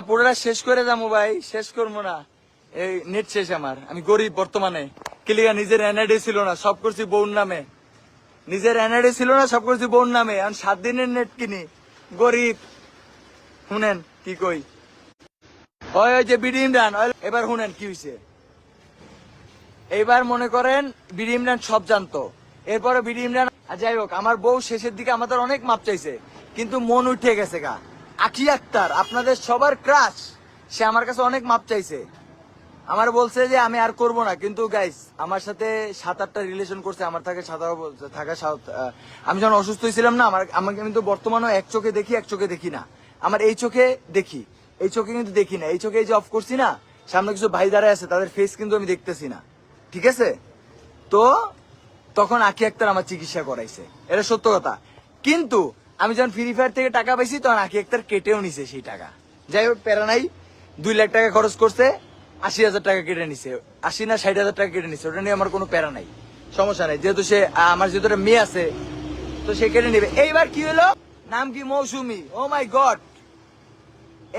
পুরোটা শেষ করে যাব ভাই, শেষ করব না। এই নেট শেষ আমার, আমি গরিব বর্তমানে। কিলিয়া নিজের এনআইডি ছিল না, সব করছি বউর নামে। নিজের এনআইডি ছিল না, সব করছি বউর নামে। আমি সাত দিনের নেট কিনি। গরিব। শুনেন, কি কই? ওই ওই যে বিডি ইমরান এবার শুনেন, কি হয়েছে এইবার মনে করেন, বিডি ইমরান সব জানতো। এরপরে বিডি ইমরান যাই হোক, আমার বউ শেষের দিকে আমাদের অনেক মাপ চাইছে। কিন্তু মন উঠে গেছে গা। আখি আক্তার, আপনাদের সবার ক্রাশ সে আমার কাছে অনেক মাপ চাইছে। আমার বলছে যে, আমি আর করব না। কিন্তু গাইস আমার সাথে সাত আটটা রিলেশন করছে। আমার থাকে সাত আট- থাকা আমি যখন অসুস্থ হয়েছিলাম না, আমার, আমাকে কিন্তু বর্তমানে এক চোখে দেখি, এক চোখে দেখি না। আমার এই চোখে দেখি, এই চোখে কিন্তু দেখি না। এই চোখে এই যে অফ করছি না, সামনে কিছু ভাই দাঁড়ায় আছে, তাদের ফেস কিন্তু আমি দেখতেছি না। ঠিক আছে? তো তখন আখি আক্তার আমার চিকিৎসা করাইছে। এটা সত্য কথা। কিন্তু আমি যখন ফ্রি ফায়ার থেকে টাকা পাইছি, তখন আখি আক্তার কেটেও নিছে সেই টাকা। যাই হোক, প্যারা নাই, দুই লাখ টাকা খরচ করছে, আশি হাজার টাকা কেটে নিছে। আশি না ষাট হাজার টাকা কেটে নিছে, ওটা নিয়ে আমার কোনো প্যারা নাই। সমস্যা নাই, যেহেতু সে আমার যেহেতু একটা মেয়ে আছে, তো সে কেটে নেবে। এইবার কি হলো? নাম কি? মৌসুমি। ও মাই গড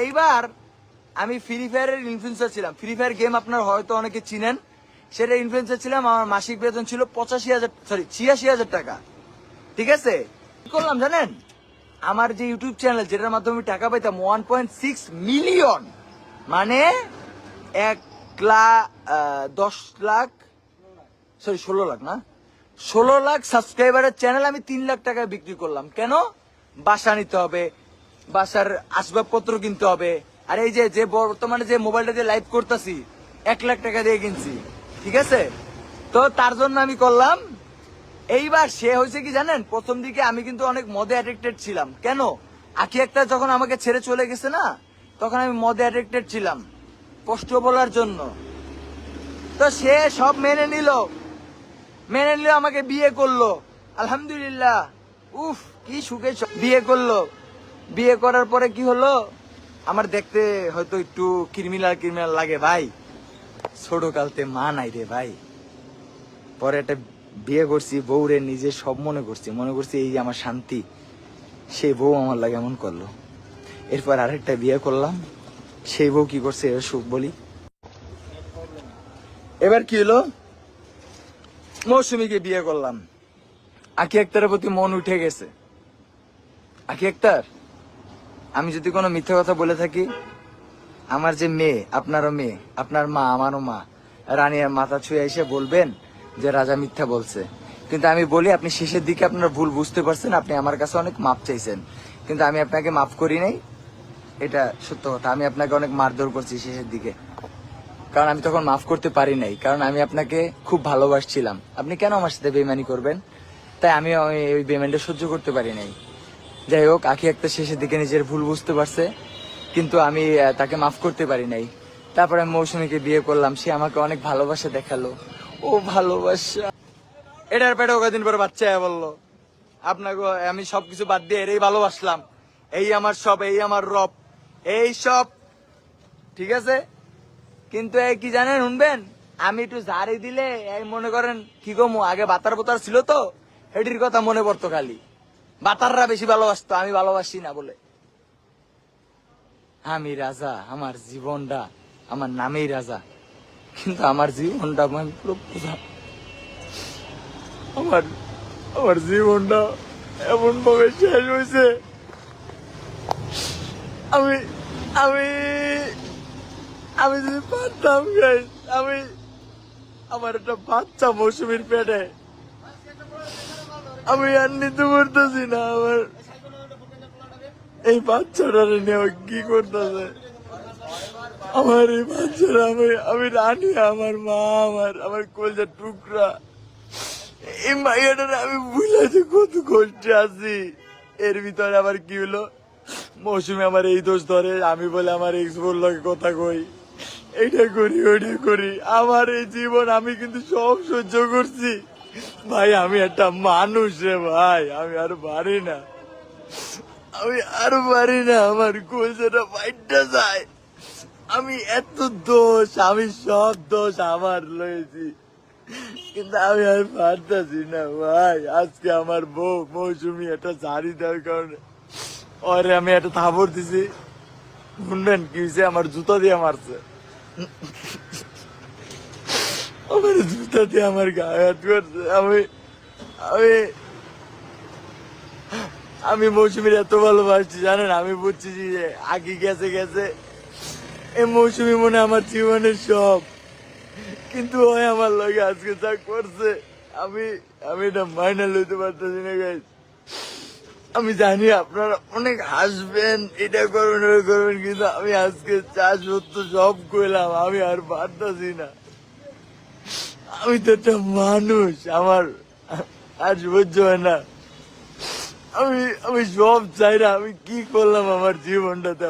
এইবার আমি ফ্রি ফায়ারের ইনফ্লুয়েন্সার ছিলাম। ফ্রি ফায়ার গেম আপনার হয়তো অনেকে চিনেন। সেটা ইনফ্লুয়েন্সার ছিলাম, আমার মাসিক বেতন ছিল পঁচাশি হাজার সরি ছিয়াশি হাজার টাকা। ঠিক আছে? কি করলাম জানেন? আমার যে ইউটিউব চ্যানেল যেটার মাধ্যমে টাকা পাইতাম ওয়ান পয়েন্ট সিক্স মিলিয়ন মানে এক লাখ দশ লাখ সরি ষোলো লাখ না? ষোলো লাখ সাবস্ক্রাইবারের চ্যানেল আমি তিন লাখ টাকায় বিক্রি করলাম। কেন? বাসা নিতে হবে, বাসার আসবাবপত্র কিনতে হবে। আর এই যে যে বর্তমানে যে মোবাইলটা দিয়ে লাইভ করতেছি, এক লাখ টাকা দিয়ে কিনছি। ঠিক আছে? তো তার জন্য আমি করলাম এইবার সে হয়েছে কি জানেন? প্রথম দিকে আমি কিন্তু অনেক মদে অ্যাডিক্টেড ছিলাম। কেন? আখি একটা যখন আমাকে ছেড়ে চলে গেছে না, তখন আমি মদে অ্যাডিক্টেড ছিলাম, কষ্ট বলার জন্য। তো সে সব মেনে নিল। মেনে নিল আমাকে বিয়ে করল। আলহামদুলিল্লাহ। উফ, কি সুখে বিয়ে করল। বিয়ে করার পরে কি হলো? আমার দেখতে হয়তো একটু ক্রিমিনাল ক্রিমিনাল লাগে ভাই। ছোট কালতে মা নাই রে ভাই। পরে একটা বিয়ে করছি, বউরে নিজে সব মনে করছি। মনে করছি এই যে আমার শান্তি, সেই বউ আমার লাগে এমন করল। এরপর আরেকটা বিয়ে করলাম, সেই বউ কি করছে এর সুখ বলি। এবার কি হলো? মৌসুমীকে বিয়ে করলাম। আকি আক্তারের প্রতি মন উঠে গেছে। আকি আক্তার, আমি যদি কোনো মিথ্যা কথা বলে থাকি, আমার যে মেয়ে, আপনারও মেয়ে, আপনার মা, আমারও মা রানিয়ার মাথা ছুঁয়ে এসে বলবেন যে রাজা মিথ্যা বলছে। কিন্তু আমি বলি, আপনি শেষের দিকে আপনার ভুল বুঝতে পারছেন, আপনি আমার কাছে অনেক মাপ চাইছেন। কিন্তু আমি আপনাকে মাফ করি নাই, এটা সত্য কথা। আমি আপনাকে অনেক মারধর করছি শেষের দিকে। কারণ আমি তখন মাফ করতে পারি নাই, কারণ আমি আপনাকে খুব ভালোবাসছিলাম। আপনি কেন আমার সাথে বেমানি করবেন? তাই আমি ওই- বেমানটা সহ্য করতে পারি নাই। যাই হোক, আখি একটা শেষের দিকে নিজের ভুল বুঝতে পারছে, কিন্তু আমি তাকে মাফ করতে পারি নাই। তারপরে আমি মৌসুমীকে বিয়ে করলাম, সে আমাকে অনেক ভালোবাসা দেখাল। ও ভালোবাসা। এটার পেটে কদিন পরে বাচ্চা বলল। আপনাকে আমি সবকিছু বাদ দিয়ে এরই ভালোবাসলাম। এই আমার সব, এই আমার রব, এই সব। ঠিক আছে? কিন্তু এই কি জানেন, শুনবেন? আমি একটু জারি দিলে এই মনে করেন, কি গো আগে বাতার বোতার ছিল তো এটির কথা মনে পড়তো খালি। বাতাররা বেশি ভালোবাসতো, আমি ভালোবাসি না বলে। আমি রাজা, আমার জীবনটা, আমার নামেই রাজা। কিন্তু আমার জীবনটা আমি পুরো বোঝা আমার আমার জীবনটা এমন ভাবে শেষ হয়েছে। আমি আমি আমি যদি পারতাম আমি আমার একটা বাচ্চা মৌসুমীর পেটে। আমি আর নিতে পারতেছি না, আমার এই বাচ্চাটা নিয়ে কি করতেছে? আমার এই বাচ্চারা আমি আমি রানি, আমার মা, আমার আমার কলজার টুকরা। এই মাইয়াটার আমি বুঝলাম কত কষ্টে আছি। এর ভিতরে আবার কি হলো? মৌসুমী আমার এই দোষ ধরে, আমি বলে আমার এক্স বলল কথা কই। এইটা করি, ওইটা করি। আমার এই জীবন আমি কিন্তু সব সহ্য করছি। ভাই, আমি একটা মানুষ রে ভাই, আমি আর পারি না। আমি আর পারি না, আমার কলজাটা বাইটটা যায়। আমি এত দোষ, আমি সব দোষ আমার লয়েছি কিন্তু আমি আর পারতাছি না, ভাই। আজকে আমার বউ মৌসুমি একটা শাড়ি দেওয়ার কারণে ওরে আমি একটা থাপড় দিছি। শুনবেন কি হয়েছে আমার জুতা দিয়ে মারছে। আমার জুতা দিয়ে আমার গায়ে হাত করছে। আমি আমি আমি মৌসুমীর এত ভালোবাসছি, জানেন? আমি বুঝছি যে আগে গেছে গেছে। এই মৌসুমী মনে আমার জীবনের সব। কিন্তু ওই আমার লগে আজকে যা করছে, আমি আমি এটা মাইনা লইতে পারতেছি না গাইস আমি জানি আপনারা অনেক হাসবেন, এটা করবেন ওটা করবেন, কিন্তু আমি আজকে চা সত্য সব কইলাম আমি আর পারতাছি না। আমি তো একটা মানুষ, আমার আর সহ্য হয় না। আমি আমি সব চাই না আমি কি করলাম আমার জীবনটাতে?